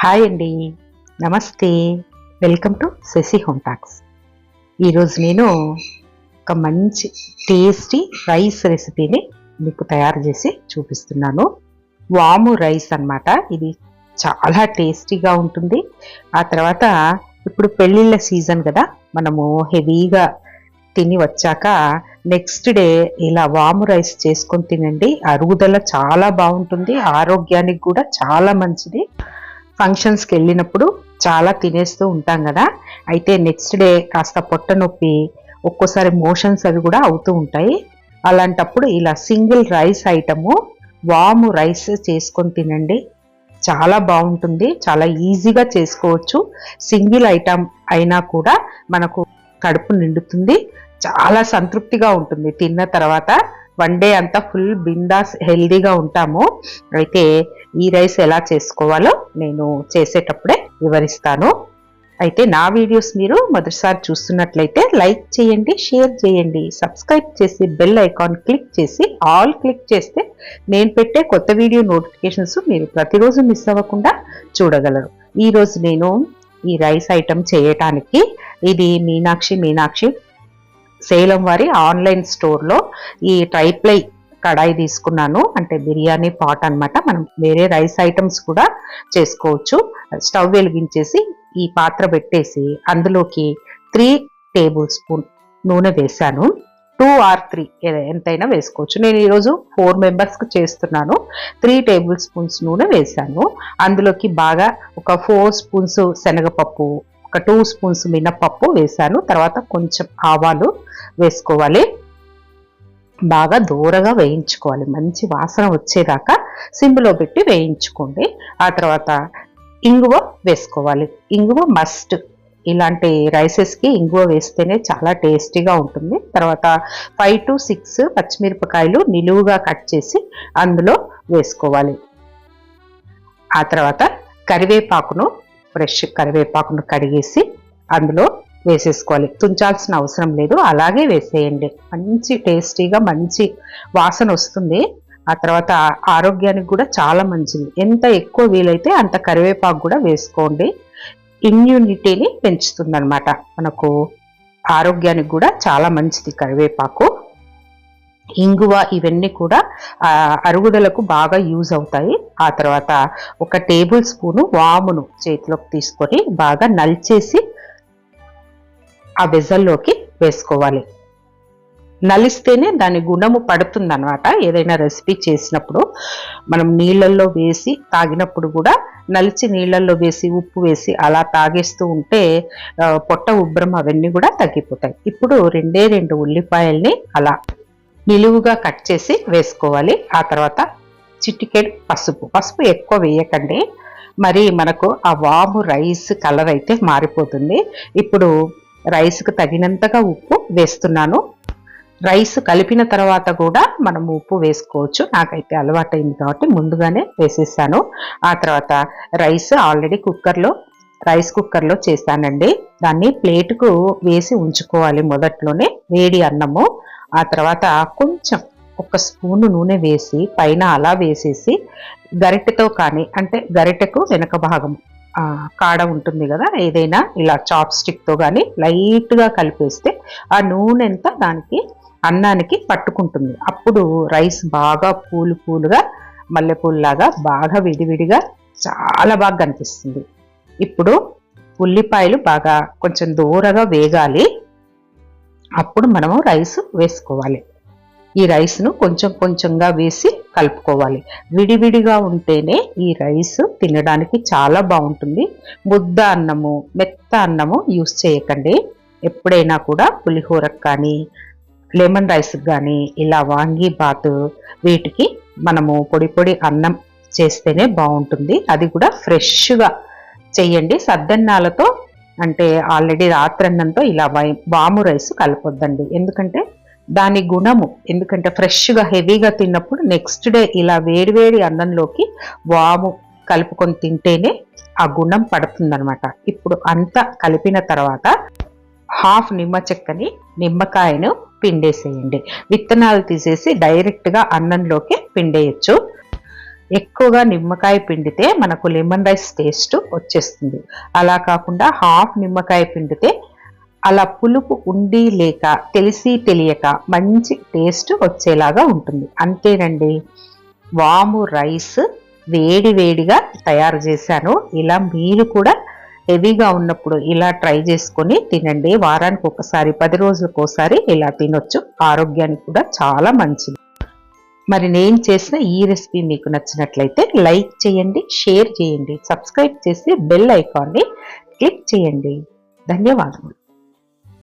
Hi అండి. నమస్తే. Welcome to Sashi home talks. ఈరోజు నేను ఒక మంచి టేస్టీ రైస్ రెసిపీని మీకు తయారు చేసి చూపిస్తున్నాను. వాము రైస్ అన్నమాట. ఇది చాలా టేస్టీగా ఉంటుంది. ఆ తర్వాత ఇప్పుడు పెళ్ళిళ్ళ సీజన్ కదా. మనము హెవీగా తిని వచ్చాక నెక్స్ట్ డే ఇలా వాము రైస్ చేసుకొని తినండి. అరుగుదల చాలా బాగుంటుంది. ఆరోగ్యానికి కూడా చాలా మంచిది. ఫంక్షన్స్కి వెళ్ళినప్పుడు చాలా తినేస్తూ ఉంటాం కదా. అయితే నెక్స్ట్ డే కాస్త పొట్ట నొప్పి ఒక్కోసారి మోషన్స్ అవి కూడా అవుతూ ఉంటాయి. అలాంటప్పుడు ఇలా సింగిల్ రైస్ ఐటము వాము రైస్ చేసుకొని తినండి. చాలా బాగుంటుంది. చాలా ఈజీగా చేసుకోవచ్చు. సింగిల్ ఐటమ్ అయినా కూడా మనకు కడుపు నిండుతుంది. చాలా సంతృప్తిగా ఉంటుంది. తిన్న తర్వాత వన్ డే అంతా ఫుల్ బిందాస్ హెల్దీగా ఉంటాము. అయితే ఈ రైస్ ఎలా చేసుకోవాలో నేను చేసేటప్పుడే వివరిస్తాను. అయితే నా వీడియోస్ మీరు మొదటిసారి చూస్తున్నట్లయితే లైక్ చేయండి షేర్ చేయండి. సబ్స్క్రైబ్ చేసి బెల్ ఐకాన్ క్లిక్ చేసి ఆల్ క్లిక్ చేస్తే నేను పెట్టే కొత్త వీడియో నోటిఫికేషన్స్ మీరు ప్రతిరోజు మిస్ అవ్వకుండా చూడగలరు. ఈరోజు నేను ఈ రైస్ ఐటమ్ చేయటానికి ఇది మీనాక్షి మీనాక్షి సేలం వారి ఆన్లైన్ స్టోర్లో ఈ ట్రైప్లై కడాయి తీసుకున్నాను. అంటే బిర్యానీ పాట్ అన్నమాట. మనం వేరే రైస్ ఐటమ్స్ కూడా చేసుకోవచ్చు. స్టవ్ వెలిగించేసి ఈ పాత్ర పెట్టేసి అందులోకి త్రీ టేబుల్ స్పూన్ నూనె వేశాను. టూ ఆర్ త్రీ ఎంతైనా వేసుకోవచ్చు. నేను ఈరోజు ఫోర్ మెంబర్స్కి చేస్తున్నాను. త్రీ టేబుల్ స్పూన్స్ నూనె వేశాను. అందులోకి బాగా ఒక ఫోర్ స్పూన్స్ శనగపప్పు ఒక టూ స్పూన్స్ మినపప్పు వేశాను. తర్వాత కొంచెం ఆవాలు వేసుకోవాలి. బాగా దూరగా వేయించుకోవాలి. మంచి వాసన వచ్చేదాకా సిమ్లో పెట్టి వేయించుకోండి. ఆ తర్వాత ఇంగువ వేసుకోవాలి. ఇంగువ మస్ట్. ఇలాంటి రైసెస్కి ఇంగువ వేస్తేనే చాలా టేస్టీగా ఉంటుంది. తర్వాత ఫైవ్ టు సిక్స్ పచ్చిమిరపకాయలు నిలువుగా కట్ చేసి అందులో వేసుకోవాలి. ఆ తర్వాత కరివేపాకును ఫ్రెష్ కరివేపాకును కడిగేసి అందులో వేసేసుకోవాలి. తుంచాల్సిన అవసరం లేదు. అలాగే వేసేయండి. మంచి టేస్టీగా మంచి వాసన వస్తుంది. ఆ తర్వాత ఆరోగ్యానికి కూడా చాలా మంచిది. ఎంత ఎక్కువ వీలైతే అంత కరివేపాకు కూడా వేసుకోండి. ఇమ్యూనిటీని పెంచుతుంది అనమాట మనకు ఆరోగ్యానికి కూడా చాలా మంచిది కరివేపాకు. ఇంగువ ఇవన్నీ కూడా అరుగుదలకు బాగా యూజ్ అవుతాయి. ఆ తర్వాత ఒక టేబుల్ స్పూను వామును చేతిలోకి తీసుకొని బాగా నలిచేసి ఆ వెజల్లోకి వేసుకోవాలి. నలిస్తేనే దాని గుణము పడుతుందన్నమాట. ఏదైనా రెసిపీ చేసినప్పుడు మనం నీళ్ళల్లో వేసి తాగినప్పుడు కూడా నలిచి నీళ్ళల్లో వేసి ఉప్పు వేసి అలా తాగేస్తూ ఉంటే పొట్ట ఉబ్బరం అవన్నీ కూడా తగ్గిపోతాయి. ఇప్పుడు రెండే రెండు ఉల్లిపాయల్ని అలా నిలువుగా కట్ చేసి వేసుకోవాలి. ఆ తర్వాత చిటికెడ్ పసుపు. పసుపు ఎక్కువ వేయకండి. మరి మనకు ఆ వాము రైస్ కలర్ అయితే మారిపోతుంది. ఇప్పుడు రైస్కి తగినంతగా ఉప్పు వేస్తున్నాను. రైస్ కలిపిన తర్వాత కూడా మనం ఉప్పు వేసుకోవచ్చు. నాకైతే అలవాటైంది కాబట్టి ముందుగానే వేసేసాను. ఆ తర్వాత రైస్ ఆల్రెడీ కుక్కర్లో రైస్ కుక్కర్లో చేశానండి. దాన్ని ప్లేటుకు వేసి ఉంచుకోవాలి మొదట్లోనే వేడి అన్నము. ఆ తర్వాత కొంచెం ఒక స్పూను నూనె వేసి పైన అలా వేసేసి గరిటెతో కానీ అంటే గరిటెకు వెనక భాగం కాడ ఉంటుంది కదా ఏదైనా ఇలా చాప్ స్టిక్తో కానీ లైట్గా కలిపేస్తే ఆ నూనె అంతా దానికి అన్నానికి పట్టుకుంటుంది. అప్పుడు రైస్ బాగా పూలు పూలుగా మల్లెపూలులాగా బాగా విడివిడిగా చాలా బాగా కనిపిస్తుంది. ఇప్పుడు ఉల్లిపాయలు బాగా కొంచెం దూరగా వేగాలి. అప్పుడు మనము రైస్ వేసుకోవాలి. ఈ రైస్ను కొంచెం కొంచెంగా వేసి కలుపుకోవాలి. విడివిడిగా ఉంటేనే ఈ రైస్ తినడానికి చాలా బాగుంటుంది. ముద్ద అన్నము మెత్త అన్నము యూస్ చేయకండి. ఎప్పుడైనా కూడా పులిహోరకు కానీ లెమన్ రైస్కి కానీ ఇలా వాంగి బాత్ వీటికి మనము పొడి పొడి అన్నం చేస్తేనే బాగుంటుంది. అది కూడా ఫ్రెష్గా చేయండి. సద్దన్నాలతో అంటే ఆల్రెడీ రాత్రన్నంతో ఇలా వాము రైస్ కలపొద్దండి. ఎందుకంటే దాని గుణము ఎందుకంటే ఫ్రెష్గా హెవీగా తిన్నప్పుడు నెక్స్ట్ డే ఇలా వేడివేడి అన్నంలోకి వాము కలుపుకొని తింటేనే ఆ గుణం పడుతుందనమాట ఇప్పుడు అంతా కలిపిన తర్వాత హాఫ్ నిమ్మ చెక్కని నిమ్మకాయను పిండేసేయండి. విత్తనాలు తీసేసి డైరెక్ట్గా అన్నంలోకి పిండేయచ్చు. ఎక్కువగా నిమ్మకాయ పిండితే మనకు లెమన్ రైస్ టేస్ట్ వచ్చేస్తుంది. అలా కాకుండా హాఫ్ నిమ్మకాయ పిండితే అలా పులుపు ఉండి లేక తెలిసి తెలియక మంచి టేస్ట్ వచ్చేలాగా ఉంటుంది. అంతేనండి. వాము రైస్ వేడి వేడిగా తయారు చేశాను. ఇలా మీరు కూడా హెవీగా ఉన్నప్పుడు ఇలా ట్రై చేసుకొని తినండి. వారానికి ఒకసారి పది రోజులకు ఒకసారి ఇలా తినొచ్చు. ఆరోగ్యానికి కూడా చాలా మంచిది. మరి నేను చేసిన ఈ రెసిపీ మీకు నచ్చినట్లయితే లైక్ చేయండి షేర్ చేయండి సబ్స్క్రైబ్ చేసి బెల్ ఐకాన్ని క్లిక్ చేయండి. ధన్యవాదములు.